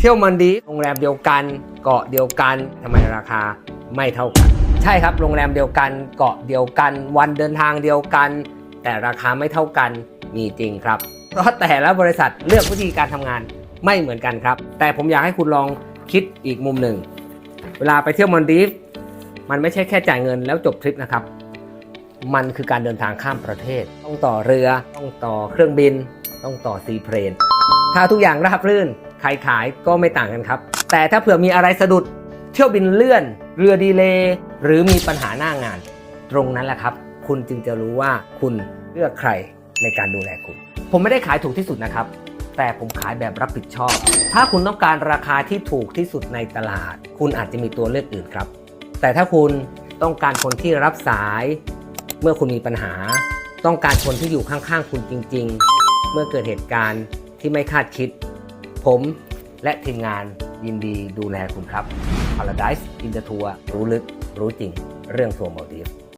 เที่ยวมันดีโรงแรมเดียวกัน เกาะเดียวกันทำไมราคาไม่เท่ากัน ใช่ครับโรงแรมเดียวกันเกาะเดียวกัน วันเดินทางเดียวกัน แต่ราคาไม่เท่ากันมีจริงครับ เพราะแต่ละบริษัทเลือกวิธีการทำงานไม่เหมือนกันครับ แต่ผมอยากให้คุณลองคิดอีกมุมหนึ่ง เวลาไปเที่ยวมันดีฟมันไม่ใช่แค่จ่ายเงินแล้วจบทริปนะครับ มันคือการเดินทางข้ามประเทศ ต้องต่อเรือ ต้องต่อเครื่องบิน ต้องต่อซีเพลน ถ้าทุกอย่างราบรื่น ใครขายก็ไม่ต่างกันครับ แต่ถ้าเผื่อมีอะไรสะดุดเที่ยวบินเลื่อน เรือดีเลย์หรือมีปัญหาหน้างาน ตรงนั้นแหละครับ คุณจึงจะรู้ว่าคุณเลือกใครในการดูแลคุณ ผมไม่ได้ขายถูกที่สุดนะครับ แต่ผมขายแบบรับผิดชอบ ถ้าคุณต้องการราคาที่ถูกที่สุดในตลาด คุณอาจจะมีตัวเลือกอื่นครับ แต่ถ้าคุณต้องการคนที่รับสาย เมื่อคุณมีปัญหา ต้องการคนที่อยู่ข้างๆ คุณจริง ๆ เมื่อเกิดเหตุการณ์ที่ไม่คาดคิด ผมและทีมงานยินดีดูแลคุณครับ Paradise in the Tour รู้ลึกรู้จริง เรื่องทัวร์มาดีฟ